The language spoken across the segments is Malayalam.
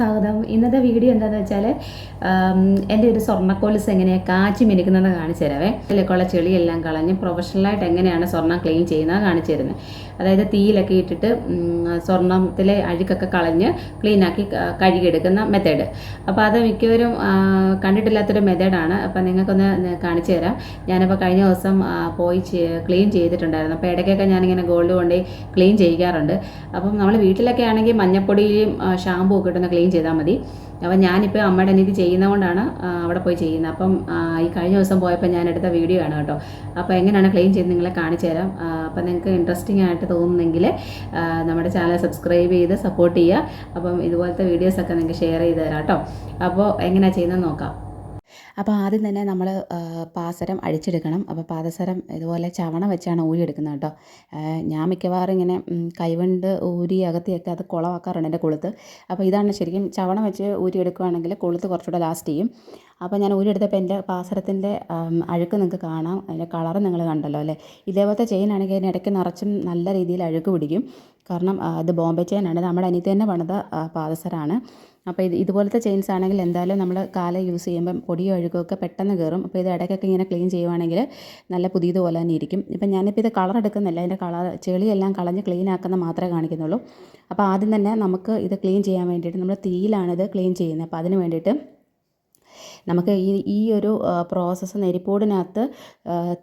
സ്വാഗതം ഇന്നത്തെ വീഡിയോ എന്താണെന്ന് വെച്ചാൽ എന്റെ ഒരു സ്വർണക്കോലിസ് എങ്ങനെയാണ് കാച്ചി മിനുക്കുന്നത് കാണിച്ചു തരാവേ. അതിലേക്കുള്ള ചെളിയെല്ലാം കളഞ്ഞ് പ്രൊഫഷണലായിട്ട് എങ്ങനെയാണ് സ്വർണം ക്ലീൻ ചെയ്യുന്നത് കാണിച്ചു തരുന്നത് അതായത് തീയിലൊക്കെ ഇട്ടിട്ട് സ്വർണത്തിലെ അഴുക്കൊക്കെ കളഞ്ഞ് ക്ലീനാക്കി കഴുകിയെടുക്കുന്ന മെത്തേഡ് അപ്പോൾ അത് മിക്കവരും കണ്ടിട്ടില്ലാത്തൊരു മെത്തേഡാണ് അപ്പോൾ നിങ്ങൾക്കൊന്ന് കാണിച്ചു തരാം. ഞാനിപ്പോൾ കഴിഞ്ഞ ദിവസം പോയി ക്ലീൻ ചെയ്തിട്ടുണ്ടായിരുന്നു. അപ്പോൾ ഇടയ്ക്കൊക്കെ ഞാനിങ്ങനെ ഗോൾഡ് കൊണ്ട് ക്ലീൻ ചെയ്യാറുണ്ട്. അപ്പം നമ്മൾ വീട്ടിലൊക്കെ ആണെങ്കിൽ മഞ്ഞപ്പൊടിയും ഷാമ്പൂ ഒക്കെ ഇട്ടൊന്ന് ക്ലീൻ ചെയ്താൽ മതി. അപ്പം ഞാനിപ്പോൾ അമ്മയുടെ അനിയത്തി ചെയ്യുന്നതുകൊണ്ടാണ് അവിടെ പോയി ചെയ്യുന്നത്. അപ്പം ഈ കഴിഞ്ഞ ദിവസം പോയപ്പോൾ ഞാൻ എടുത്ത വീഡിയോ ആണ് കേട്ടോ. അപ്പോൾ എങ്ങനെയാണ് ക്ലെയിം ചെയ്ത് നിങ്ങളെ കാണിച്ചു തരാം. അപ്പം നിങ്ങൾക്ക് ഇൻട്രസ്റ്റിംഗ് ആയിട്ട് തോന്നുന്നെങ്കിൽ നമ്മുടെ ചാനൽ സബ്സ്ക്രൈബ് ചെയ്ത് സപ്പോർട്ട് ചെയ്യുക. അപ്പം ഇതുപോലത്തെ വീഡിയോസൊക്കെ നിങ്ങൾക്ക് ഷെയർ ചെയ്ത് തരാം കേട്ടോ. അപ്പോൾ എങ്ങനെയാണ് ചെയ്യുന്നത് നോക്കാം. അപ്പോൾ ആദ്യം തന്നെ നമ്മൾ പാസരം അഴിച്ചെടുക്കണം. അപ്പോൾ പാദസരം ഇതുപോലെ ചവണ വെച്ചാണ് ഊരിയെടുക്കുന്നത് കേട്ടോ. ആ, ഞാൻ മിക്കവാറും ഇങ്ങനെ കൈവണ്ട് ഊരി അകത്തിയൊക്കെ അത് കുളമാക്കാറുണ്ട് എന്റെ കൊളുത്ത്. അപ്പോൾ ഇതാണ് ശരിക്കും ചവണ വെച്ച് ഊരി ഊരിയെടുക്കുകയാണെങ്കിൽ കൊളുത്ത് കുറച്ചുകൂടെ ലാസ്റ്റ് ചെയ്യും. അപ്പോൾ ഞാൻ ഊരിയെടുത്തപ്പോൾ എന്റെ പാസരത്തിന്റെ അഴുക്ക് നിങ്ങൾക്ക് കാണാം. അതിന്റെ കളർ നിങ്ങൾ കണ്ടല്ലോ അല്ലേ? ഇതേപോലത്തെ ചെയിൻ ആണെങ്കിൽ അതിന് ഇടയ്ക്ക് നിറച്ചും നല്ല രീതിയിൽ അഴുക്ക് പിടിക്കും. കാരണം ഇത് ബോംബെ ചെയിനാണ് നമ്മുടെ അനിയത്തി തന്നെ പണിത പാദസരമാണ്. അപ്പോൾ ഇത് ഇതുപോലത്തെ ചെയിൻസ് ആണെങ്കിൽ എന്തായാലും നമ്മൾ കാല യൂസ് ചെയ്യുമ്പം പൊടിയോ അഴുക്കൊക്കെ പെട്ടെന്ന് കയറും. അപ്പോൾ ഇത് ഇടയ്ക്കൊക്കെ ഇങ്ങനെ ക്ലീൻ ചെയ്യുവാണെങ്കിൽ നല്ല പുതിയതുപോലെ തന്നെ ഇരിക്കും. ഇപ്പം ഞാനിപ്പോൾ ഇത് കളർ എടുക്കുന്നില്ല. അതിന്റെ കളർ ചെളിയെല്ലാം കളഞ്ഞ് ക്ലീൻ ആക്കുന്ന മാത്രമേ കാണിക്കുന്നുള്ളൂ. അപ്പോൾ ആദ്യം തന്നെ നമുക്ക് ഇത് ക്ലീൻ ചെയ്യാൻ വേണ്ടിയിട്ട് നമ്മൾ തീയിലാണിത് ക്ലീൻ ചെയ്യുന്നത്. അപ്പോൾ അതിന് വേണ്ടിയിട്ട് നമുക്ക് ഈ ഈ ഒരു പ്രോസസ്സ് നെരിപ്പോടിനകത്ത്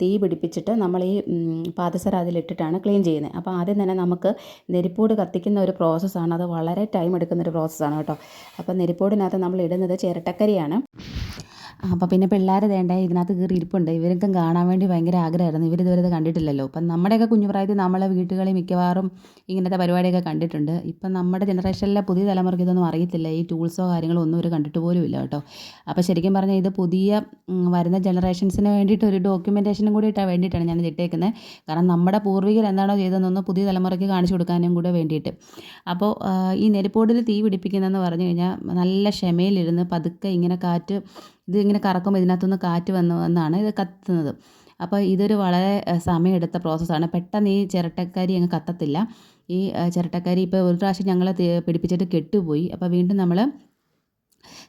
തീ പിടിപ്പിച്ചിട്ട് നമ്മൾ ഈ പാദസര അതിലിട്ടിട്ടാണ് ക്ലീൻ ചെയ്യുന്നത്. അപ്പോൾ ആദ്യം തന്നെ നമുക്ക് നെരിപ്പോട് കത്തിക്കുന്ന ഒരു പ്രോസസ്സാണ് അത് വളരെ ടൈം എടുക്കുന്ന ഒരു പ്രോസസ്സാണ് കേട്ടോ. അപ്പോൾ നെരിപ്പോടിനകത്ത് നമ്മൾ ഇടുന്നത് ചിരട്ടക്കരിയാണ് അപ്പോൾ പിന്നെ പിള്ളേർ വേണ്ട ഇതിനകത്ത് കയറി ഇരിപ്പുണ്ട്. ഇവർക്കും കാണാൻ വേണ്ടി ഭയങ്കര ആഗ്രഹമായിരുന്നു. ഇവരിതുവരെ ഇത് കണ്ടിട്ടില്ലല്ലോ. അപ്പം നമ്മുടെയൊക്കെ കുഞ്ഞുപ്രായത്തിൽ നമ്മളെ വീട്ടുകളിൽ മിക്കവാറും ഇങ്ങനത്തെ പരിപാടിയൊക്കെ കണ്ടിട്ടുണ്ട്. ഇപ്പം നമ്മുടെ ജനറേഷനിലെ പുതിയ തലമുറയ്ക്ക് ഇതൊന്നും അറിയത്തില്ല. ഈ ടൂൾസോ കാര്യങ്ങളോ ഒന്നും ഇവർ കണ്ടിട്ട് പോലും ഇല്ല കേട്ടോ. അപ്പോൾ ശരിക്കും പറഞ്ഞാൽ ഇത് പുതിയ വരുന്ന ജനറേഷൻസിന് വേണ്ടിയിട്ട് ഒരു ഡോക്യുമെന്റേഷനും കൂടി ഇട്ടാൻ വേണ്ടിയിട്ടാണ് ഞാൻ ഇട്ടേക്കുന്നത് കാരണം നമ്മുടെ പൂർവികർ എന്താണോ ചെയ്തതെന്നൊന്ന് പുതിയ തലമുറയ്ക്ക് കാണിച്ചു കൊടുക്കാനും കൂടെ വേണ്ടിയിട്ട്. അപ്പോൾ ഈ നെരിപ്പോടിൽ തീ പിടിപ്പിക്കുന്നതെന്ന് പറഞ്ഞു കഴിഞ്ഞാൽ നല്ല ക്ഷമയിലിരുന്ന് പതുക്കെ ഇങ്ങനെ കാറ്റ് ഇത് ഇങ്ങനെ കറക്കുമ്പോൾ ഇതിനകത്തുനിന്ന് കാറ്റ് വന്ന് വന്നാണ് ഇത് കത്തുന്നത്. അപ്പോൾ ഇതൊരു വളരെ സമയമെടുത്ത പ്രോസസ്സാണ് പെട്ടെന്ന് ഈ ചിരട്ടക്കരി അങ്ങ് കത്തത്തില്ല. ഈ ചിരട്ടക്കരി ഇപ്പോൾ ഒരു പ്രാവശ്യം ഞങ്ങൾ പിടിപ്പിച്ചിട്ട് കെട്ടുപോയി. അപ്പോൾ വീണ്ടും നമ്മൾ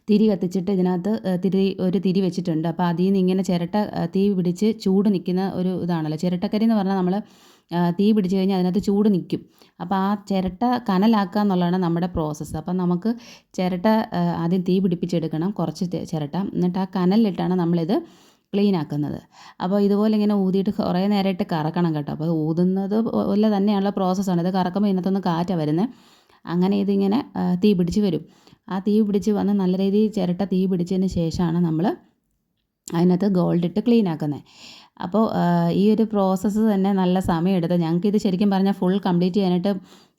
തിരി കത്തിച്ചിട്ട് ഇതിനകത്ത് തിരി ഒരു തിരി വെച്ചിട്ടുണ്ട്. അപ്പോൾ അതിൽ നിന്ന് ഇങ്ങനെ ചിരട്ട തീ പിടിച്ച് ചൂട് നിൽക്കുന്ന ഒരു ഇതാണല്ലോ. ചിരട്ടക്കരി എന്ന് പറഞ്ഞാൽ നമ്മൾ തീ പിടിച്ച് കഴിഞ്ഞാൽ അതിനകത്ത് ചൂട് നിൽക്കും അപ്പോൾ ആ ചിരട്ട കനലാക്കുക എന്നുള്ളതാണ് നമ്മുടെ പ്രോസസ്സ് അപ്പം നമുക്ക് ചിരട്ട ആദ്യം തീ പിടിപ്പിച്ചെടുക്കണം കുറച്ച് ചിരട്ട. എന്നിട്ട് ആ കനലിലിട്ടാണ് നമ്മളിത് ക്ലീൻ ആക്കുന്നത്. അപ്പോൾ ഇതുപോലെ ഇങ്ങനെ ഊതിയിട്ട് കുറേ നേരമായിട്ട് കറക്കണം കേട്ടോ. അപ്പോൾ ഊതുന്നത് പോലെ തന്നെയുള്ള പ്രോസസ്സാണ് ഇത് കറക്കുമ്പോൾ ഇതിനകത്തൊന്ന് കാറ്റ വരുന്നത് അങ്ങനെ ഇതിങ്ങനെ തീ പിടിച്ച് വരും. ആ തീ പിടിച്ച് വന്ന് നല്ല രീതിയിൽ ചിരട്ട തീ പിടിച്ചതിന് ശേഷമാണ് നമ്മൾ അതിനകത്ത് ഗോൾഡ് ഇട്ട് ക്ലീൻ ആക്കുന്നത് അപ്പോൾ ഈ ഒരു പ്രോസസ്സ് തന്നെ നല്ല സമയമെടുത്ത് ഞങ്ങൾക്കിത് ശരിക്കും പറഞ്ഞാൽ ഫുൾ കംപ്ലീറ്റ് ചെയ്യാനായിട്ട്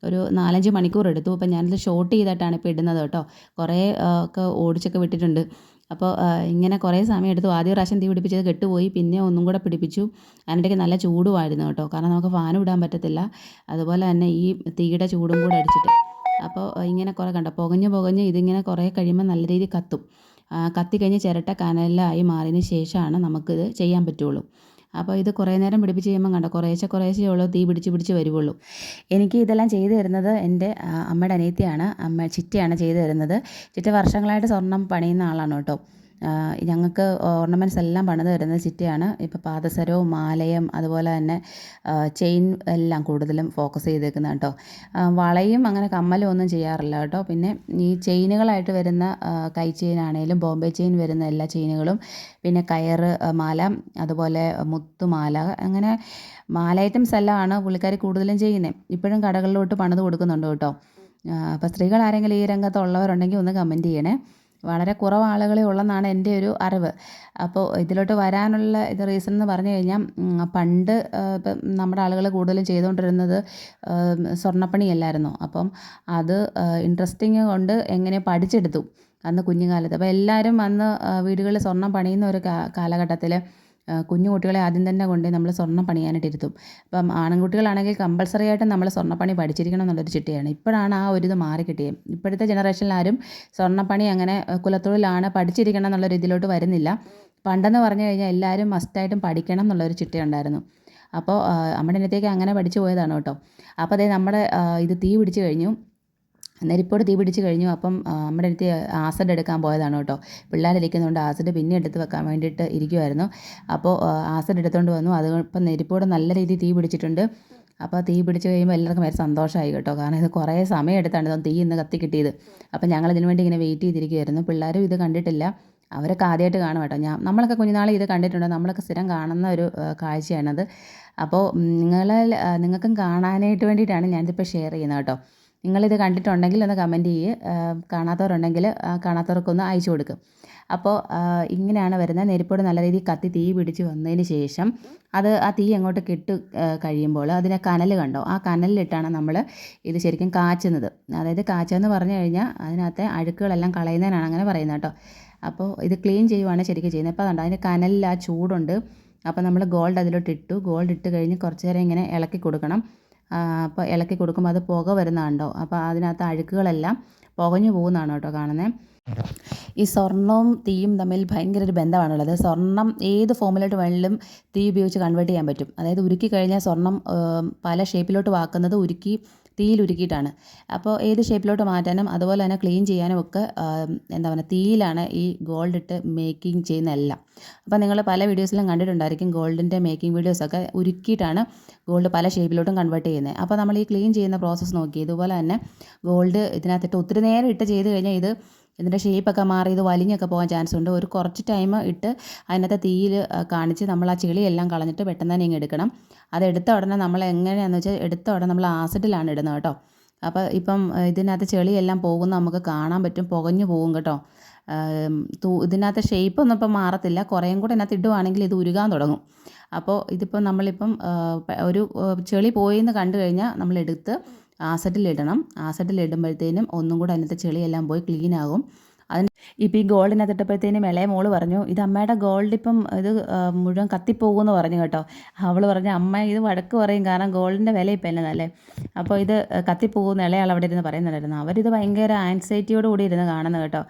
ഒരു നാലഞ്ച് മണിക്കൂർ എടുത്തു. അപ്പോൾ ഞാനിത് ഷോർട്ട് ചെയ്തിട്ടാണ് ഇപ്പോൾ ഇടുന്നത് കേട്ടോ. കുറേ ഒക്കെ ഓടിച്ചൊക്കെ വിട്ടിട്ടുണ്ട്. അപ്പോൾ ഇങ്ങനെ കുറേ സമയം എടുത്തു. ആദ്യ പ്രാവശ്യം തീ പിടിപ്പിച്ചത് കെട്ടുപോയി. പിന്നെ ഒന്നും കൂടെ പിടിപ്പിച്ചു. അതിനിടയ്ക്ക് നല്ല ചൂടുമായിരുന്നു കേട്ടോ. കാരണം നമുക്ക് ഫാൻ ഇടാൻ പറ്റത്തില്ല. അതുപോലെ തന്നെ ഈ തീയുടെ ചൂടും കൂടെ അടിച്ചിട്ട്. അപ്പോൾ ഇങ്ങനെ കുറേ കണ്ടോ? പുകഞ്ഞ് പുകഞ്ഞ് ഇതിങ്ങനെ കുറേ കഴിയുമ്പോൾ നല്ല രീതിയിൽ കത്തും. കത്തിക്കഴിഞ്ഞ് ചിരട്ട കനലായി മാറിയതിന് ശേഷമാണ് നമുക്കിത് ചെയ്യാൻ പറ്റുള്ളൂ. അപ്പോൾ ഇത് കുറേ നേരം പിടിപ്പിച്ച് ചെയ്യുമ്പോൾ കണ്ടോ? കുറേശ്ശെ കുറേശ്ശെ ഉള്ളൂ തീ പിടിച്ച് പിടിച്ച് വരുവുള്ളൂ. എനിക്ക് ഇതെല്ലാം ചെയ്തു തരുന്നത് എന്റെ അമ്മയുടെ അനിയത്തിയാണ് അമ്മ ചിറ്റയാണ് ചെയ്തു തരുന്നത്. ചിറ്റ വർഷങ്ങളായിട്ട് സ്വർണം പണിയുന്ന ആളാണ് കേട്ടോ. ഞങ്ങൾക്ക് ഓർണമെന്റ്സ് എല്ലാം പണിത് തരുന്നത് ചിറ്റയാണ് ഇപ്പോൾ പാദസരവും മാലയും അതുപോലെ തന്നെ ചെയിൻ എല്ലാം കൂടുതലും ഫോക്കസ് ചെയ്തേക്കുന്നത് കേട്ടോ. വളയും അങ്ങനെ കമ്മലും ഒന്നും ചെയ്യാറില്ല കേട്ടോ. പിന്നെ ഈ ചെയിനുകളായിട്ട് വരുന്ന കൈ ചെയിൻ ആണെങ്കിലും ബോംബെ ചെയിൻ വരുന്ന എല്ലാ ചെയിനുകളും പിന്നെ കയറ് മാല അതുപോലെ മുത്തുമാല അങ്ങനെ മാല ഐറ്റംസ് എല്ലാമാണ് പുള്ളിക്കാർ കൂടുതലും ചെയ്യുന്നത്. ഇപ്പോഴും കടകളിലോട്ട് പണിത് കൊടുക്കുന്നുണ്ട് കേട്ടോ. അപ്പോൾ സ്ത്രീകൾ ആരെങ്കിലും ഈ രംഗത്തുള്ളവരുണ്ടെങ്കിൽ ഒന്ന് കമന്റ് ചെയ്യണേ. വളരെ കുറവ് ആളുകളെ ഉള്ളെന്നാണ് എന്റെ ഒരു അറിവ്. അപ്പോൾ ഇതിലോട്ട് വരാനുള്ള ഇത് റീസൺ എന്ന് പറഞ്ഞു കഴിഞ്ഞാൽ പണ്ട് ഇപ്പം നമ്മുടെ ആളുകൾ കൂടുതലും ചെയ്തുകൊണ്ടിരുന്നത് സ്വർണപ്പണിയല്ലായിരുന്നു. അപ്പം അത് ഇൻട്രസ്റ്റിങ് കൊണ്ട് എങ്ങനെ പഠിച്ചെടുത്തു അന്ന് കുഞ്ഞുകാലത്ത്. അപ്പോൾ എല്ലാവരും അന്ന് വീടുകളിൽ സ്വർണം പണിയുന്ന ഒരു കാലഘട്ടത്തിൽ കുഞ്ഞു കുട്ടികളെ ആദ്യം തന്നെ കൊണ്ട് നമ്മൾ സ്വർണം പണിയാനായിട്ട് ഇരുത്തും. അപ്പം ആൺകുട്ടികളാണെങ്കിൽ കമ്പൾസറി ആയിട്ട് നമ്മൾ സ്വർണപ്പണി പഠിച്ചിരിക്കണം എന്നുള്ളൊരു ചിട്ടയാണ്. ഇപ്പോഴാണ് ആ ഒരു ഇത് മാറി കിട്ടിയത്. ഇപ്പോഴത്തെ ജനറേഷനിൽ ആരും സ്വർണപ്പണി അങ്ങനെ കുലത്തൊഴിലാണ് പഠിച്ചിരിക്കണം എന്നുള്ള രീതിയിലോട്ട് വരുന്നില്ല. പണ്ടെന്ന് പറഞ്ഞു കഴിഞ്ഞാൽ എല്ലാവരും മസ്റ്റായിട്ടും പഠിക്കണം എന്നുള്ളൊരു ചിട്ടയുണ്ടായിരുന്നു. അപ്പോൾ നമ്മുടെ ഇന്നത്തേക്ക് അങ്ങനെ പഠിച്ചു പോയതാണ് കേട്ടോ. അപ്പോൾ അതേ നമ്മുടെ ഇത് തീ പിടിച്ചു കഴിഞ്ഞു. നെരിപ്പോട് തീ പിടിച്ച് കഴിഞ്ഞു. അപ്പം നമ്മുടെ അടുത്ത് ആസിഡ് എടുക്കാൻ പോയതാണ് കേട്ടോ. പിള്ളേരിരിക്കുന്നതുകൊണ്ട് ആസിഡ് പിന്നെ എടുത്ത് വെക്കാൻ വേണ്ടിയിട്ട് ഇരിക്കുമായിരുന്നു അപ്പോൾ ആസിഡ് എടുത്തുകൊണ്ട് വന്നു. അത് ഇപ്പം നെരിപ്പോട് നല്ല രീതിയിൽ തീ പിടിച്ചിട്ടുണ്ട്. അപ്പോൾ തീ പിടിച്ച് കഴിയുമ്പോൾ എല്ലാവർക്കും വരെ സന്തോഷമായി കേട്ടോ. കാരണം ഇത് കുറേ സമയം എടുത്താണ് തീ ഇന്ന് കത്തി കിട്ടിയത്. അപ്പം ഞങ്ങൾ ഇതിനു വേണ്ടി ഇങ്ങനെ വെയിറ്റ് ചെയ്തിരിക്കുമായിരുന്നു പിള്ളേരും ഇത് കണ്ടിട്ടില്ല. അവരൊക്കെ ആദ്യമായിട്ട് കാണും കേട്ടോ. ഞാൻ നമ്മളൊക്കെ കുഞ്ഞുനാളിൽ ഇത് കണ്ടിട്ടുണ്ട്. നമ്മളൊക്കെ സ്ഥിരം കാണുന്ന ഒരു കാഴ്ചയാണത്. അപ്പോൾ നിങ്ങളെ നിങ്ങൾക്കും കാണാനായിട്ട് വേണ്ടിയിട്ടാണ് ഞാനിതിപ്പോൾ ഷെയർ ചെയ്യുന്നത് കേട്ടോ. നിങ്ങളിത് കണ്ടിട്ടുണ്ടെങ്കിൽ ഒന്ന് കമന്റ് ചെയ്യുക കാണാത്തവരുണ്ടെങ്കിൽ കാണാത്തവർക്കൊന്ന് അയച്ചു കൊടുക്കും. അപ്പോൾ ഇങ്ങനെയാണ് വരുന്നത്. നെരിപ്പോട് നല്ല രീതിയിൽ കത്തി തീ പിടിച്ച് വന്നതിന് ശേഷം അത് ആ തീ അങ്ങോട്ട് കെട്ട് കഴിയുമ്പോൾ അതിനെ കനൽ കണ്ടോ? ആ കനലിലിട്ടാണ് നമ്മൾ ഇത് ശരിക്കും കാച്ചുന്നത്. അതായത് കാച്ചെന്ന് പറഞ്ഞു കഴിഞ്ഞാൽ അതിനകത്തെ അഴുക്കുകളെല്ലാം കളയുന്നതിനാണ് അങ്ങനെ പറയുന്നത് കേട്ടോ. അപ്പോൾ ഇത് ക്ലീൻ ചെയ്യുവാണ് ശരിക്കും ചെയ്യുന്നത്. അപ്പോൾ അതുകൊണ്ട് അതിന്റെ കനലിൽ ആ ചൂടുണ്ട്. അപ്പോൾ നമ്മൾ ഗോൾഡ് അതിലോട്ട് ഇട്ടു ഗോൾഡ് ഇട്ട് കഴിഞ്ഞ് കുറച്ച് നേരം ഇങ്ങനെ ഇളക്കി കൊടുക്കണം. അപ്പോൾ ഇളക്കി കൊടുക്കുമ്പോൾ അത് പുക വരുന്നതുണ്ടോ അപ്പോൾ അതിനകത്ത് അഴുക്കുകളെല്ലാം പുകഞ്ഞു പോകുന്നതാണ് കേട്ടോ കാണുന്നത് ഈ സ്വർണവും തീയും തമ്മിൽ ഭയങ്കര ഒരു ബന്ധമാണുള്ളത് സ്വർണം ഏത് ഫോമിലോട്ട് വേണമെങ്കിലും തീ ഉപയോഗിച്ച് കൺവേർട്ട് ചെയ്യാൻ പറ്റും. അതായത് ഉരുക്കി കഴിഞ്ഞാൽ സ്വർണം പല ഷേപ്പിലോട്ട് വാക്കുന്നത് ഉരുക്കി തീയിൽ ഉരുക്കിയിട്ടാണ് അപ്പോൾ ഏത് ഷേപ്പിലോട്ട് മാറ്റാനും അതുപോലെ തന്നെ ക്ലീൻ ചെയ്യാനും ഒക്കെ എന്താ പറയുക തീയിലാണ് ഈ ഗോൾഡ് ഇട്ട് മേക്കിംഗ് ചെയ്യുന്നതെല്ലാം. അപ്പോൾ നിങ്ങൾ പല വീഡിയോസിലും കണ്ടിട്ടുണ്ടായിരിക്കും ഗോൾഡിന്റെ മേക്കിംഗ് വീഡിയോസൊക്കെ ഉരുക്കിയിട്ടാണ് ഗോൾഡ് പല ഷേപ്പിലോട്ടും കൺവേർട്ട് ചെയ്യുന്നത്. അപ്പോൾ നമ്മൾ ഈ ക്ലീൻ ചെയ്യുന്ന പ്രോസസ്സ് നോക്കി ഇതുപോലെ തന്നെ ഗോൾഡ് ഇതിനകത്തിട്ട് ഒത്തിരി നേരം ഇട്ട് ചെയ്ത് കഴിഞ്ഞാൽ ഇത് ഇതിന്റെ ഷേപ്പൊക്കെ മാറി ഇത് വലിഞ്ഞൊക്കെ പോകാൻ ചാൻസ് ഉണ്ട്. ഒരു കുറച്ച് ടൈം ഇട്ട് അതിനകത്ത് തീയിൽ കാണിച്ച് നമ്മൾ ആ ചെളിയെല്ലാം കളഞ്ഞിട്ട് പെട്ടെന്ന് തന്നെ ഇങ്ങ് എടുക്കണം. അത് എടുത്ത ഉടനെ നമ്മൾ എങ്ങനെയാണെന്ന് വെച്ചാൽ എടുത്ത ഉടനെ നമ്മൾ ആസിഡിലാണ് ഇടുന്നത് കേട്ടോ. അപ്പോൾ ഇപ്പം ഇതിനകത്ത് ചെളിയെല്ലാം പോകുന്ന നമുക്ക് കാണാൻ പറ്റും. പുകഞ്ഞു പോകും കേട്ടോ. ഇതിനകത്ത് ഷേപ്പൊന്നും ഇപ്പം മാറത്തില്ല. കുറേയും കൂടെ ഇതിനകത്ത് ഇടുവാണെങ്കിൽ ഇത് ഉരുകാൻ തുടങ്ങും. അപ്പോൾ ഇതിപ്പം നമ്മളിപ്പം ഒരു ചെളി പോയി എന്ന് കണ്ടു കഴിഞ്ഞാൽ നമ്മൾ എടുത്ത് ആസിഡിലിടണം. ആസിഡിലിടുമ്പോഴത്തേനും ഒന്നും കൂടെ അതിനകത്ത് ചെളിയെല്ലാം പോയി ക്ലീൻ ആകും. അതിന് ഇപ്പം ഈ ഗോൾഡിനകത്ത് ഇട്ടപ്പോഴത്തേനും ഇളയ മോൾ പറഞ്ഞു ഇത് അമ്മയുടെ ഗോൾഡ് ഇപ്പം ഇത് മുഴുവൻ കത്തിപ്പോകുമെന്ന് പറഞ്ഞു കേട്ടോ. അവൾ പറഞ്ഞു അമ്മ ഇത് വഴക്ക് പറയും കാരണം ഗോൾഡിന്റെ വില ഇപ്പം എന്നതല്ലേ അപ്പോൾ ഇത് കത്തിപ്പോകുന്ന ഇളയാൾ അവിടെ ഇരുന്ന് പറയുന്നുണ്ടായിരുന്നു. അവരിത് ഭയങ്കര ആൻസൈറ്റിയോട് കൂടി ഇരുന്ന് കാണുന്നത് കേട്ടോ.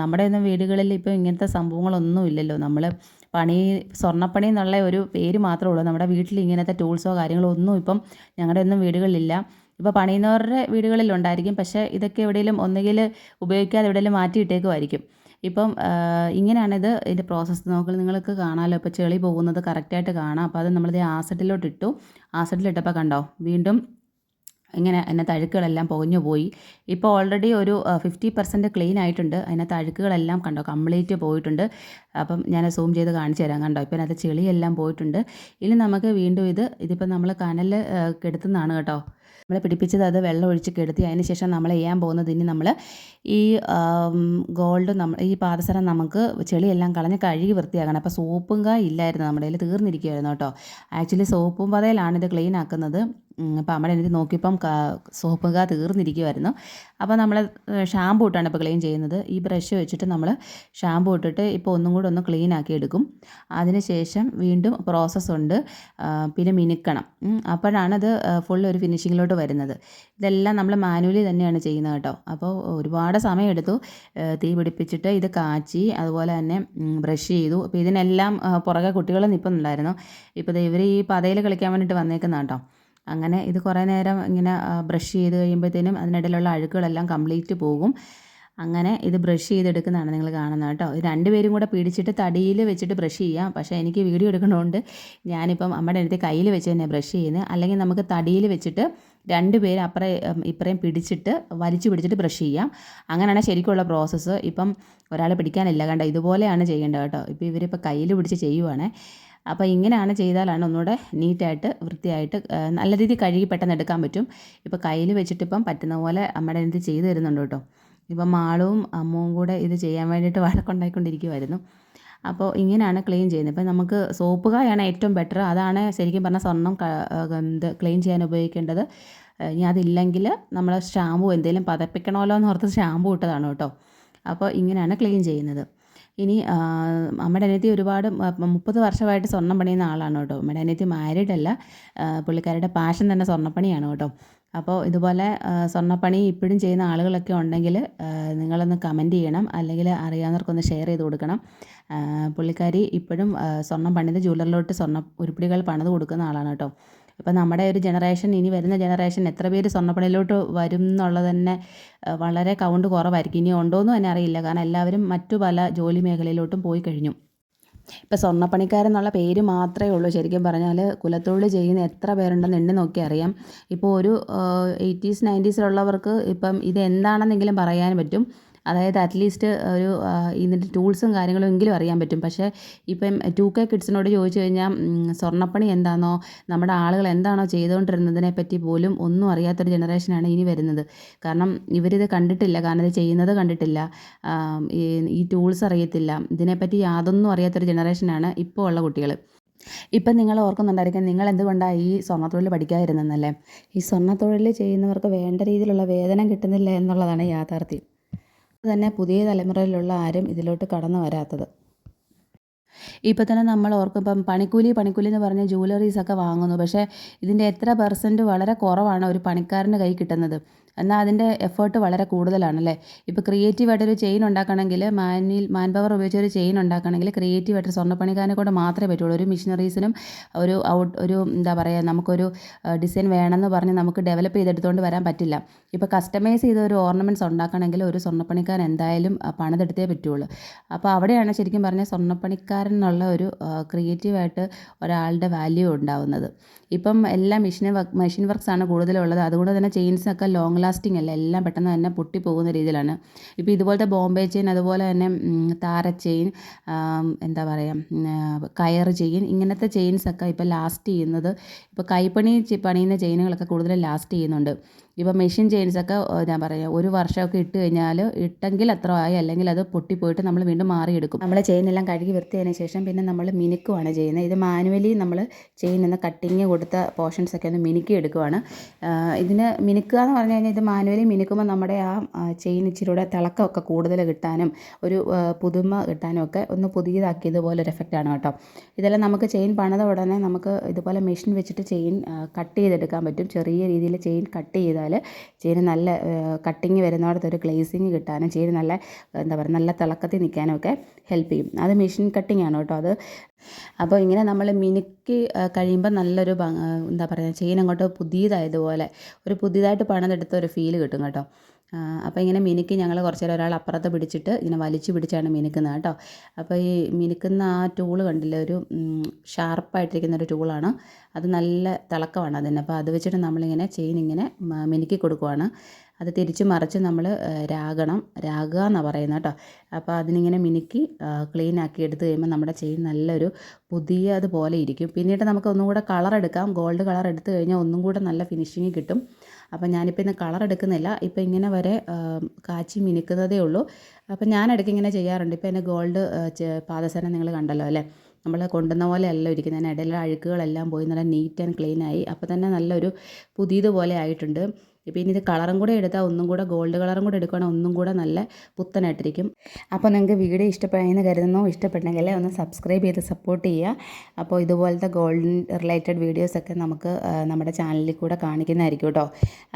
നമ്മുടെ ഒന്നും വീടുകളിൽ ഇപ്പോൾ ഇങ്ങനത്തെ സംഭവങ്ങളൊന്നും ഇല്ലല്ലോ. നമ്മൾ പണി സ്വർണപ്പണി എന്നുള്ള ഒരു പേര് മാത്രമേ ഉള്ളൂ. നമ്മുടെ വീട്ടിൽ ഇങ്ങനത്തെ ടൂൾസോ കാര്യങ്ങളോ ഒന്നും ഇപ്പം ഞങ്ങളുടെ ഒന്നും വീടുകളിലില്ല. ഇപ്പോൾ പണിയുന്നവരുടെ വീടുകളിലുണ്ടായിരിക്കും പക്ഷേ ഇതൊക്കെ എവിടെയെങ്കിലും ഒന്നുകിൽ ഉപയോഗിക്കാതെ എവിടെയെങ്കിലും മാറ്റിയിട്ടേക്കുമായിരിക്കും ഇപ്പം ഇങ്ങനെയാണിത് ഇതിന്റെ പ്രോസസ്സ് നോക്കി നിങ്ങൾക്ക് കാണാമല്ലോ ഇപ്പോൾ ചെളി പോകുന്നത് കറക്റ്റായിട്ട് കാണാം. അപ്പോൾ അത് നമ്മളിത് ആസിഡിലോട്ട് ഇട്ടു ആസിഡിലിട്ടപ്പോൾ കണ്ടോ വീണ്ടും ഇങ്ങനെ അതിനകത്ത് അഴുക്കുകളെല്ലാം പൊകഞ്ഞു പോയി. ഇപ്പോൾ ഓൾറെഡി ഒരു ഫിഫ്റ്റി പെർസെന്റ് ക്ലീൻ ആയിട്ടുണ്ട്. അതിനകത്ത് അഴുക്കുകളെല്ലാം കണ്ടോ കംപ്ലീറ്റ് പോയിട്ടുണ്ട്. അപ്പം ഞാൻ സൂം ചെയ്ത് കാണിച്ചു തരാം കണ്ടോ? ഇപ്പം അതിനകത്ത് ചെളിയെല്ലാം പോയിട്ടുണ്ട്. ഇനി നമുക്ക് വീണ്ടും ഇത് ഇതിപ്പോൾ നമ്മൾ കനൽ കെടുത്തുന്നതാണ് കേട്ടോ. നമ്മൾ പിടിപ്പിച്ചത് അത് വെള്ളം ഒഴിച്ച് കെടുത്തി. അതിന് ശേഷം നമ്മൾ ചെയ്യാൻ പോകുന്നത് ഇനി നമ്മൾ ഈ ഗോൾഡ് നമ്മൾ ഈ പാദസരം നമുക്ക് ചെളിയെല്ലാം കളഞ്ഞ് കഴുകി വൃത്തിയാക്കണം. അപ്പോൾ സോപ്പും കാ ഇല്ലായിരുന്നു. നമ്മുടെ കയ്യിൽ തീർന്നിരിക്കുകയായിരുന്നു കേട്ടോ. ആക്ച്വലി സോപ്പും പതയിലാണ് ഇത് ക്ലീൻ ആക്കുന്നത്. അപ്പോൾ നമ്മുടെ എനിക്ക് നോക്കിയപ്പം സോപ്പും കാ തീർന്നിരിക്കുമായിരുന്നു അപ്പോൾ നമ്മൾ ഷാമ്പു ഇട്ടാണ് ഇപ്പോൾ ക്ലീൻ ചെയ്യുന്നത്. ഈ ബ്രഷ് വെച്ചിട്ട് നമ്മൾ ഷാമ്പു ഇട്ടിട്ട് ഇപ്പോൾ ഒന്നും ഒന്ന് ക്ലീൻ ആക്കി എടുക്കും. അതിനുശേഷം വീണ്ടും പ്രോസസ്സ് ഉണ്ട്. പിന്നെ മിനുക്കണം. അപ്പോഴാണ് അത് ഫുൾ ഒരു ഫിനിഷിങ്ങിലോട്ട് വരുന്നത്. ഇതെല്ലാം നമ്മൾ മാനുവലി തന്നെയാണ് ചെയ്യുന്നത് കേട്ടോ. അപ്പോൾ ഒരുപാട് സമയമെടുത്തു തീ പിടിപ്പിച്ചിട്ട് ഇത് കാച്ചി അതുപോലെ തന്നെ ബ്രഷ് ചെയ്തു. അപ്പോൾ ഇതിനെല്ലാം പുറകെ കുട്ടികൾ നിൽപ്പുന്നുണ്ടായിരുന്നു ഇപ്പോൾ ഇവർ ഈ പതയിൽ കളിക്കാൻ വേണ്ടിയിട്ട് വന്നേക്കുന്ന കേട്ടോ. അങ്ങനെ ഇത് കുറേ നേരം ഇങ്ങനെ ബ്രഷ് ചെയ്ത് കഴിയുമ്പോഴത്തേനും അതിനിടയിലുള്ള അഴുക്കുകളെല്ലാം കംപ്ലീറ്റ് പോകും അങ്ങനെ ഇത് ബ്രഷ് ചെയ്തെടുക്കുന്നതാണ് നിങ്ങൾ കാണുന്നത് കേട്ടോ. ഇത് രണ്ടുപേരും കൂടെ പിടിച്ചിട്ട് തടിയിൽ വെച്ചിട്ട് ബ്രഷ് ചെയ്യാം. പക്ഷേ എനിക്ക് വീഡിയോ എടുക്കണതുകൊണ്ട് ഞാനിപ്പം അമ്മയുടെ അടുത്ത് കയ്യിൽ വെച്ച് തന്നെ ബ്രഷ് ചെയ്യുന്നത്. അല്ലെങ്കിൽ നമുക്ക് തടിയിൽ വെച്ചിട്ട് രണ്ട് പേര് അപ്പുറം ഇപ്പുറയും പിടിച്ചിട്ട് വലിച്ചു പിടിച്ചിട്ട് ബ്രഷ് ചെയ്യാം. അങ്ങനെയാണ് ശരിക്കുള്ള പ്രോസസ്സ്. ഇപ്പം ഒരാൾ പിടിക്കാനില്ല. കണ്ടോ ഇതുപോലെയാണ് ചെയ്യേണ്ടത് കേട്ടോ. ഇപ്പോൾ ഇവരിപ്പോൾ കയ്യിൽ പിടിച്ച് ചെയ്യുവാണേ. അപ്പോൾ ഇങ്ങനെയാണ് ചെയ്താലാണ് ഒന്നുകൂടെ നീറ്റായിട്ട് വൃത്തിയായിട്ട് നല്ല രീതിയിൽ കഴുകി പെട്ടെന്ന് എടുക്കാൻ പറ്റും. ഇപ്പോൾ കയ്യിൽ വെച്ചിട്ടിപ്പം പറ്റുന്ന പോലെ അമ്മയുടെ ഇത് ചെയ്തു തരുന്നുണ്ട് കേട്ടോ. ഇപ്പം മാളവും അമ്മുവും കൂടെ ഇത് ചെയ്യാൻ വേണ്ടിയിട്ട് വഴക്കുണ്ടായിക്കൊണ്ടിരിക്കുമായിരുന്നു അപ്പോൾ ഇങ്ങനെയാണ് ക്ലീൻ ചെയ്യുന്നത്. ഇപ്പം നമുക്ക് സോപ്പ് കായാണ് ഏറ്റവും ബെറ്റർ. അതാണ് ശരിക്കും പറഞ്ഞാൽ സ്വർണം ഇത് ക്ലീൻ ചെയ്യാൻ ഉപയോഗിക്കേണ്ടത്. ഇനി അതില്ലെങ്കിൽ നമ്മൾ ഷാമ്പു എന്തെങ്കിലും പതപ്പിക്കണമല്ലോ എന്ന് ഓർത്ത് ഷാമ്പു ഇട്ടതാണ് കേട്ടോ. അപ്പോൾ ഇങ്ങനെയാണ് ക്ലീൻ ചെയ്യുന്നത്. ഇനി അമ്മയുടെ അനിയത്തി ഒരുപാട് മുപ്പത് വർഷമായിട്ട് സ്വർണം പണിയുന്ന ആളാണ് കേട്ടോ. അമ്മയുടെ അനിയത്തി മാരീഡല്ല. പുള്ളിക്കാരുടെ പാഷൻ തന്നെ സ്വർണപ്പണിയാണ് കേട്ടോ. അപ്പോൾ ഇതുപോലെ സ്വർണപ്പണി ഇപ്പോഴും ചെയ്യുന്ന ആളുകളൊക്കെ ഉണ്ടെങ്കിൽ നിങ്ങളൊന്ന് കമന്റ് ചെയ്യണം. അല്ലെങ്കിൽ അറിയാവുന്നവർക്കൊന്ന് ഷെയർ ചെയ്ത് കൊടുക്കണം. പുള്ളിക്കാരി ഇപ്പോഴും സ്വർണം പണിത് ജ്വല്ലറിലോട്ട് സ്വർണ ഉരുപ്പിടികൾ പണിത് കൊടുക്കുന്ന ആളാണ് കേട്ടോ. ഇപ്പം നമ്മുടെ ഒരു ജനറേഷൻ ഇനി വരുന്ന ജനറേഷൻ എത്ര പേര് സ്വർണപ്പണിയിലോട്ട് വരും എന്നുള്ളത് തന്നെ വളരെ കൗണ്ട് കുറവായിരിക്കും. ഇനി ഉണ്ടോയെന്ന് തന്നെ അറിയില്ല. കാരണം എല്ലാവരും മറ്റു പല ജോലി മേഖലയിലോട്ടും പോയി കഴിഞ്ഞു. ഇപ്പം സ്വർണപ്പണിക്കാരെന്നുള്ള പേര് മാത്രമേ ഉള്ളൂ. ശരിക്കും പറഞ്ഞാൽ കുലത്തൊഴിൽ ചെയ്യുന്ന എത്ര പേരുണ്ടെന്ന് എണ്ണി നോക്കി അറിയാം. ഇപ്പോൾ ഒരു എയ്റ്റീസ് നയന്റീസിലുള്ളവർക്ക് ഇപ്പം ഇത് എന്താണെന്നെങ്കിലും പറയാൻ പറ്റും. അതായത് അറ്റ്ലീസ്റ്റ് ഒരു ഇതിന്റെ ടൂൾസും കാര്യങ്ങളും എങ്കിലും അറിയാൻ പറ്റും. പക്ഷേ ഇപ്പം ടു കെ കിഡ്സിനോട് ചോദിച്ചു കഴിഞ്ഞാൽ സ്വർണപ്പണി എന്താണോ നമ്മുടെ ആളുകൾ എന്താണോ ചെയ്തുകൊണ്ടിരുന്നതിനെ പറ്റി പോലും ഒന്നും അറിയാത്തൊരു ജനറേഷനാണ് ഇനി വരുന്നത്. കാരണം ഇവരിത് കണ്ടിട്ടില്ല. കാരണം ഇത് ചെയ്യുന്നത് കണ്ടിട്ടില്ല. ഈ ടൂൾസ് അറിയത്തില്ല. ഇതിനെപ്പറ്റി യാതൊന്നും അറിയാത്തൊരു ജനറേഷനാണ് ഇപ്പോൾ ഉള്ള കുട്ടികൾ. ഇപ്പം നിങ്ങൾ ഓർക്കുന്നുണ്ടായിരിക്കും നിങ്ങൾ എന്തുകൊണ്ടാണ് ഈ സ്വർണത്തൊഴിൽ പഠിക്കാതിരുന്നല്ലേ ഈ സ്വർണത്തൊഴിൽ ചെയ്യുന്നവർക്ക് വേണ്ട രീതിയിലുള്ള വേതനം കിട്ടുന്നില്ല എന്നുള്ളതാണ് യാഥാർത്ഥ്യം. തന്നെ പുതിയ തലമുറയിലുള്ള ആരും ഇതിലോട്ട് കടന്നു വരാത്തത്. ഇപ്പോൾ തന്നെ നമ്മൾ ഓർക്കും ഇപ്പം പണിക്കൂലി പണിക്കൂലി എന്ന് പറഞ്ഞ് ജൂവലറീസ് ഒക്കെ വാങ്ങുന്നു. പക്ഷേ ഇതിന്റെ എത്ര പെർസെന്റ് വളരെ കുറവാണ് ഒരു പണിക്കാരന്റെ കൈ കിട്ടുന്നത്. എന്നാൽ അതിന്റെ എഫേർട്ട് വളരെ കൂടുതലാണല്ലേ? ഇപ്പോൾ ക്രിയേറ്റീവായിട്ടൊരു ചെയിൻ ഉണ്ടാക്കണമെങ്കിൽ മാനിൽ മാൻ പവർ ഉപയോഗിച്ച് ഒരു ചെയിൻ ഉണ്ടാക്കണമെങ്കിൽ ക്രിയേറ്റീവായിട്ട് സ്വർണപ്പണിക്കാരനെ കൊണ്ട് മാത്രമേ പറ്റുള്ളൂ. ഒരു മിഷനറീസിനും ഒരു ഔട്ട് ഒരു എന്താ പറയുക നമുക്കൊരു ഡിസൈൻ വേണമെന്ന് പറഞ്ഞ് നമുക്ക് ഡെവലപ്പ് ചെയ്തെടുത്തുകൊണ്ട് വരാൻ പറ്റില്ല. ഇപ്പോൾ കസ്റ്റമൈസ് ചെയ്ത ഒരു ഓർണമെന്റ്സ് ഉണ്ടാക്കണമെങ്കിൽ ഒരു സ്വർണപ്പണിക്കാരൻ എന്തായാലും പണിതെടുത്തേ പറ്റുള്ളൂ. അപ്പോൾ അവിടെയാണ് ശരിക്കും പറഞ്ഞാൽ സ്വർണപ്പണിക്കാരൻ എന്നുള്ള ഒരു ക്രിയേറ്റീവായിട്ട് ഒരാളുടെ വാല്യൂ ഉണ്ടാവുന്നത്. ഇപ്പം എല്ലാ മെഷീൻ വർക്ക് മെഷീൻ വർക്ക്സ് ആണ് കൂടുതലുള്ളത്. അതുകൊണ്ട് തന്നെ ചെയിൻസൊക്കെ ലോങ് ലാസ്റ്റിംഗ് അല്ല എല്ലാം പെട്ടെന്ന് തന്നെ പൊട്ടി പോകുന്ന രീതിയിലാണ്. ഇപ്പോൾ ഇതുപോലത്തെ ബോംബെ ചെയിൻ അതുപോലെ തന്നെ താര ചെയിൻ എന്താ പറയുക കയർ ചെയിൻ ഇങ്ങനത്തെ ചെയിൻസൊക്കെ ഇപ്പോൾ ലാസ്റ്റ് ചെയ്യുന്നത് ഇപ്പോൾ കൈപ്പണി പണിയുന്ന ചെയിനുകളൊക്കെ കൂടുതൽ ലാസ്റ്റ് ചെയ്യുന്നുണ്ട്. ഇപ്പോൾ മെഷീൻ ചെയിൻസൊക്കെ ഞാൻ പറയാം ഒരു വർഷമൊക്കെ ഇട്ട് കഴിഞ്ഞാൽ ഇട്ടെങ്കിൽ അത്ര ആയി അല്ലെങ്കിൽ അത് പൊട്ടിപ്പോയിട്ട് നമ്മൾ വീണ്ടും മാറിയെടുക്കും. നമ്മൾ ചെയിനെല്ലാം കഴുകി വൃത്തിയതിന് ശേഷം പിന്നെ നമ്മൾ മിനുക്കുവാണ് ചെയ്യുന്നത്. ഇത് മാനുവലി നമ്മൾ ചെയിൻ എന്ന കട്ടിങ് കൊടുത്ത പോർഷൻസൊക്കെ ഒന്ന് മിനുക്കി എടുക്കുവാണ് ഇതിന് മിനുക്കുക എന്ന് പറഞ്ഞു കഴിഞ്ഞാൽ ഇത് മാനുവലി മിനുക്കുമ്പോൾ നമ്മുടെ ആ ചെയിൻ ഇച്ചിരിയുടെ തിളക്കമൊക്കെ കൂടുതൽ കിട്ടാനും ഒരു പുതുമ കിട്ടാനും ഒക്കെ ഒന്ന് പുതിയതാക്കിയതുപോലെ ഒരു എഫക്റ്റാണ് കേട്ടോ. ഇതെല്ലാം നമുക്ക് ചെയിൻ പണിത ഉടനെ നമുക്ക് ഇതുപോലെ മെഷീൻ വെച്ചിട്ട് ചെയിൻ കട്ട് ചെയ്തെടുക്കാൻ പറ്റും. ചെറിയ രീതിയിൽ ചെയിൻ കട്ട് ചെയ്താൽ ചെയിൻ നല്ല കട്ടിങ് വരുന്നിടത്ത് ഒരു ഗ്ലേസിങ് കിട്ടാനും ചെയിൻ നല്ല എന്താ പറയുക നല്ല തിളക്കത്തിൽ നിൽക്കാനും ഒക്കെ ഹെൽപ്പ് ചെയ്യും. അത് മെഷീൻ കട്ടിങ് ആണ് കേട്ടോ അത്. അപ്പോൾ ഇങ്ങനെ നമ്മൾ മിനുക്കി കഴിയുമ്പോൾ നല്ലൊരു എന്താ പറയുക ചെയിൻ അങ്ങോട്ട് പുതിയതായതുപോലെ ഒരു പുതിയതായിട്ട് പണിതെടുത്ത ഒരു ഫീൽ കിട്ടും കേട്ടോ. അപ്പോൾ ഇങ്ങനെ മിനുക്കി ഞങ്ങൾ കുറച്ച് നേരം ഒരാൾ അപ്പുറത്ത് പിടിച്ചിട്ട് ഇങ്ങനെ വലിച്ചു പിടിച്ചാണ് മിനുക്കുന്നത് കേട്ടോ. അപ്പോൾ ഈ മിനുക്കുന്ന ആ ടൂൾ കണ്ടില്ലേ ഒരു ഷാർപ്പായിട്ടിരിക്കുന്ന ഒരു ടൂളാണ് അത് നല്ല തിളക്കമാണ് അതിന്. അപ്പോൾ അത് വെച്ചിട്ട് നമ്മളിങ്ങനെ ചെയിൻ ഇങ്ങനെ മിനുക്കി കൊടുക്കുവാണ്. അത് തിരിച്ച് മറിച്ച് നമ്മൾ രാഗണം രാഗുക എന്നാണ് പറയുന്നത് കേട്ടോ. അപ്പോൾ അതിനിങ്ങനെ മിനുക്കി ക്ലീൻ ആക്കി എടുത്ത് കഴിയുമ്പോൾ നമ്മുടെ ചെയിൻ നല്ലൊരു പുതിയ അതുപോലെ ഇരിക്കും. പിന്നീട് നമുക്ക് ഒന്നും കൂടെ കളർ എടുക്കാം. ഗോൾഡ് കളർ എടുത്തു കഴിഞ്ഞാൽ ഒന്നും കൂടെ നല്ല ഫിനിഷിങ് കിട്ടും. അപ്പോൾ ഞാനിപ്പോൾ ഇന്ന് കളർ എടുക്കുന്നില്ല. ഇപ്പോൾ ഇങ്ങനെ വരെ കാച്ചി മിനുക്കുന്നതേ ഉള്ളൂ. അപ്പോൾ ഞാൻ ഇടയ്ക്ക് ഇങ്ങനെ ചെയ്യാറുണ്ട്. ഇപ്പോൾ എന്റെ ഗോൾഡ് പാദസരം നിങ്ങൾ കണ്ടല്ലോ അല്ലേ? നമ്മൾ കൊണ്ടുവന്ന പോലെ അല്ല ഇരിക്കുന്നത് അതിന്റെ ഇടയിലെ അഴുക്കുകളെല്ലാം പോയി നല്ല നീറ്റ് ആൻഡ് ക്ലീൻ ആയി. അപ്പോൾ തന്നെ നല്ലൊരു പുതിയതുപോലെ ആയിട്ടുണ്ട്. ഇനി ഇത് കളറും കൂടെ എടുത്താൽ ഒന്നും കൂടെ ഗോൾഡ് കളറും കൂടെ എടുക്കുകയാണെങ്കിൽ ഒന്നും കൂടെ നല്ല പുത്തനായിട്ടിരിക്കും. അപ്പോൾ നിങ്ങൾക്ക് വീഡിയോ ഇഷ്ടപ്പെടുന്നു കരുതുന്നു. ഇഷ്ടപ്പെട്ടെങ്കിൽ ഒന്ന് സബ്സ്ക്രൈബ് ചെയ്ത് സപ്പോർട്ട് ചെയ്യുക. അപ്പോൾ ഇതുപോലത്തെ ഗോൾഡൻ റിലേറ്റഡ് വീഡിയോസൊക്കെ നമുക്ക് നമ്മുടെ ചാനലിൽ കൂടെ കാണിക്കുന്നതായിരിക്കും കേട്ടോ.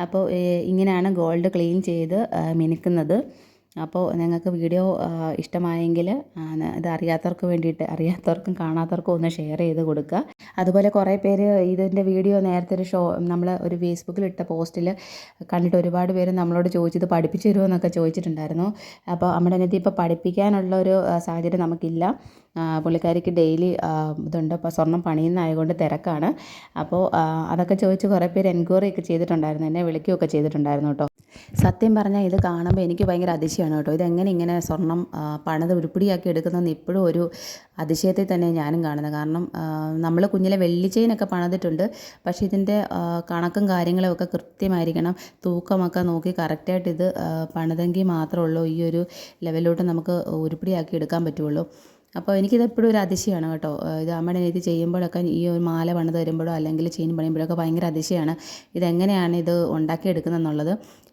അപ്പോൾ ഇങ്ങനെയാണ് ഗോൾഡ് ക്ലീൻ ചെയ്ത് മിനുക്കുന്നത്. അപ്പോൾ നിങ്ങൾക്ക് വീഡിയോ ഇഷ്ടമായെങ്കിൽ ഇത് അറിയാത്തവർക്ക് വേണ്ടിയിട്ട് അറിയാത്തവർക്കും കാണാത്തവർക്കും ഒന്ന് ഷെയർ ചെയ്ത് കൊടുക്കുക. അതുപോലെ കുറേ പേര് ഇതിന്റെ വീഡിയോ നേരത്തെ ഒരു ഷോ നമ്മൾ ഒരു ഫേസ്ബുക്കിൽ ഇട്ട പോസ്റ്റിൽ കണ്ടിട്ട് ഒരുപാട് പേര് നമ്മളോട് ചോദിച്ചത് പഠിപ്പിച്ചു തരുമോ എന്നൊക്കെ ചോദിച്ചിട്ടുണ്ടായിരുന്നു. അപ്പോൾ നമ്മുടെ അതിനകത്ത് ഇപ്പോൾ പഠിപ്പിക്കാനുള്ള ഒരു സാഹചര്യം നമുക്കില്ല. പുള്ളിക്കാരിക്ക് ഡെയിലി ഇതുണ്ട്. അപ്പോൾ സ്വർണം പണിയുന്നതായതുകൊണ്ട് തിരക്കാണ്. അപ്പോൾ അതൊക്കെ ചോദിച്ച് കുറേ പേര് എൻക്വയറി ഒക്കെ ചെയ്തിട്ടുണ്ടായിരുന്നു. എന്നെ വിളിക്കുകയൊക്കെ ചെയ്തിട്ടുണ്ടായിരുന്നു കേട്ടോ. സത്യം പറഞ്ഞാൽ ഇത് കാണുമ്പോൾ എനിക്ക് ഭയങ്കര അതിശയമാണ് കേട്ടോ. ഇതെങ്ങനെ ഇങ്ങനെ സ്വർണം പണത് ഉരുപ്പിടിയാക്കി എടുക്കുന്നതെന്ന് ഇപ്പോഴും ഒരു അതിശയത്തിൽ തന്നെ ഞാനും കാണുന്നത്. കാരണം നമ്മൾ കുഞ്ഞിലെ വെള്ളിച്ചെയിനൊക്കെ പണിതിട്ടുണ്ട്. പക്ഷേ ഇതിന്റെ കണക്കും കാര്യങ്ങളും ഒക്കെ കൃത്യമായിരിക്കണം. തൂക്കമൊക്കെ നോക്കി കറക്റ്റായിട്ട് ഇത് പണിതെങ്കിൽ മാത്രമേ ഉള്ളൂ. ഈ ഒരു ലെവലിലോട്ട് നമുക്ക് ഉരുപ്പിടിയാക്കി എടുക്കാൻ പറ്റുള്ളൂ. അപ്പോൾ എനിക്കിത് എപ്പോഴും ഒരു അതിശയമാണ് കേട്ടോ. ഇത് അമ്മയുടെ ഇത് ചെയ്യുമ്പോഴൊക്കെ ഈ ഒരു മാല പണിത് തരുമ്പോഴോ അല്ലെങ്കിൽ ചെയിൻ പണിയുമ്പോഴൊക്കെ ഭയങ്കര അതിശയമാണ്. ഇതെങ്ങനെയാണ് ഇത് ഉണ്ടാക്കിയെടുക്കുന്നതെന്നുള്ളത്.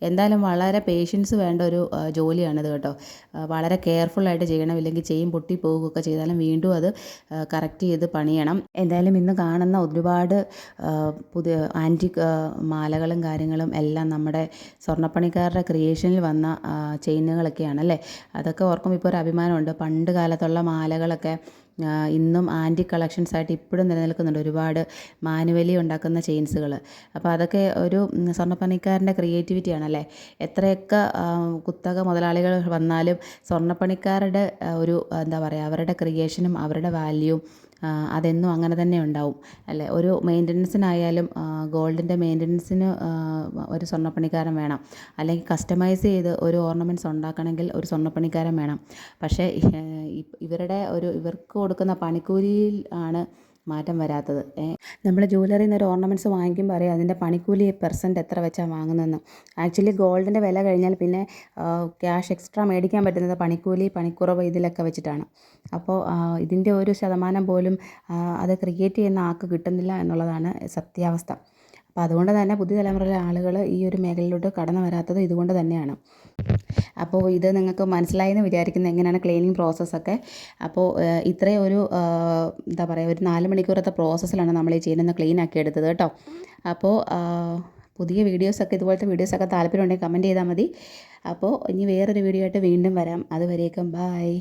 എന്തായാലും വളരെ പേഷ്യൻസ് വേണ്ട ഒരു ജോലിയാണിത് കേട്ടോ. വളരെ കെയർഫുള്ളായിട്ട് ചെയ്യണം ഇല്ലെങ്കിൽ ചെയിൻ പൊട്ടി പോവുകയൊക്കെ ചെയ്താലും വീണ്ടും അത് കറക്റ്റ് ചെയ്ത് പണിയണം. എന്തായാലും ഇന്ന് കാണുന്ന ഒരുപാട് പുതിയ ആന്റിക് മാലകളും കാര്യങ്ങളും എല്ലാം നമ്മുടെ സ്വർണപ്പണിക്കാരുടെ ക്രിയേഷനിൽ വന്ന ചെയിനുകളൊക്കെയാണ് അല്ലേ അതൊക്കെ ഓർക്കുമ്പോൾ ഇപ്പോൾ ഒരു അഭിമാനമുണ്ട്. പണ്ട് കാലത്തുള്ള മാലകളൊക്കെ ഇന്നും ആന്റി കളക്ഷൻസ് ആയിട്ട് ഇപ്പോഴും നിലനിൽക്കുന്നുണ്ട്. ഒരുപാട് മാനുവലി ഉണ്ടാക്കുന്ന ചെയിൻസുകൾ അപ്പോൾ അതൊക്കെ ഒരു സ്വർണപ്പണിക്കാരന്റെ ക്രിയേറ്റിവിറ്റിയാണ് അല്ലേ? എത്രയൊക്കെ കുത്തക മുതലാളികൾ വന്നാലും സ്വർണപ്പണിക്കാരുടെ ഒരു എന്താ പറയുക അവരുടെ ക്രിയേഷനും അവരുടെ വാല്യൂ അതെന്നും അങ്ങനെ തന്നെ ഉണ്ടാവും. അല്ലേ? ഒരു മെയിന്റനൻസിനായാലും ഗോൾഡിന്റെ മെയിന്റനൻസിന് ഒരു സ്വർണപ്പണിക്കാരൻ വേണം. അല്ലെങ്കിൽ കസ്റ്റമൈസ് ചെയ്ത് ഒരു ഓർണമെന്റ്സ് ഉണ്ടാക്കണമെങ്കിൽ ഒരു സ്വർണപ്പണിക്കാരൻ വേണം. പക്ഷേ ഇവരുടെ ഒരു ഇവർക്ക് കൊടുക്കുന്ന പണിക്കൂലിയിൽ ആണ് മാറ്റം വരാത്തത്. നമ്മൾ ജ്വല്ലറിയിൽ നിന്ന് ഒരു ഓർണമെന്റ്സ് വാങ്ങിക്കുമ്പോൾ അറിയാം അതിന്റെ പണിക്കൂലി പെർസെന്റ് എത്ര വെച്ചാണ് വാങ്ങുന്നതെന്ന്. ആക്ച്വലി ഗോൾഡിന്റെ വില കഴിഞ്ഞാൽ പിന്നെ ക്യാഷ് എക്സ്ട്രാ മേടിക്കാൻ പറ്റുന്നത് പണിക്കൂലി പണിക്കുറവ് ഇതിലൊക്കെ വെച്ചിട്ടാണ്. അപ്പോൾ ഇതിന്റെ ഒരു ശതമാനം പോലും അത് ക്രിയേറ്റ് ചെയ്യുന്ന ആൾക്ക് കിട്ടുന്നില്ല എന്നുള്ളതാണ് സത്യാവസ്ഥ. അപ്പോൾ അതുകൊണ്ട് തന്നെ പുതിയ തലമുറയിലെ ആളുകൾ ഈ ഒരു മേഖലയിലോട്ട് കടന്നു വരാത്തത് ഇതുകൊണ്ട് തന്നെയാണ്. അപ്പോൾ ഇത് നിങ്ങൾക്ക് മനസ്സിലായെന്ന് വിചാരിക്കുന്നത് എങ്ങനെയാണ് ക്ലീനിങ് പ്രോസസ്സൊക്കെ അപ്പോൾ ഇത്രയും ഒരു എന്താ പറയുക ഒരു നാല് മണിക്കൂറത്തെ പ്രോസസ്സിലാണ് നമ്മൾ ഈ ചെയിനൊന്ന് ക്ലീൻ ആക്കി എടുത്തത് കേട്ടോ. അപ്പോൾ പുതിയ വീഡിയോസൊക്കെ ഇതുപോലത്തെ വീഡിയോസൊക്കെ താല്പര്യമുണ്ടെങ്കിൽ കമന്റ് ചെയ്താൽ മതി. അപ്പോൾ ഇനി വേറൊരു വീഡിയോ ആയിട്ട് വീണ്ടും വരാം. അതുവരേക്കും ബായ്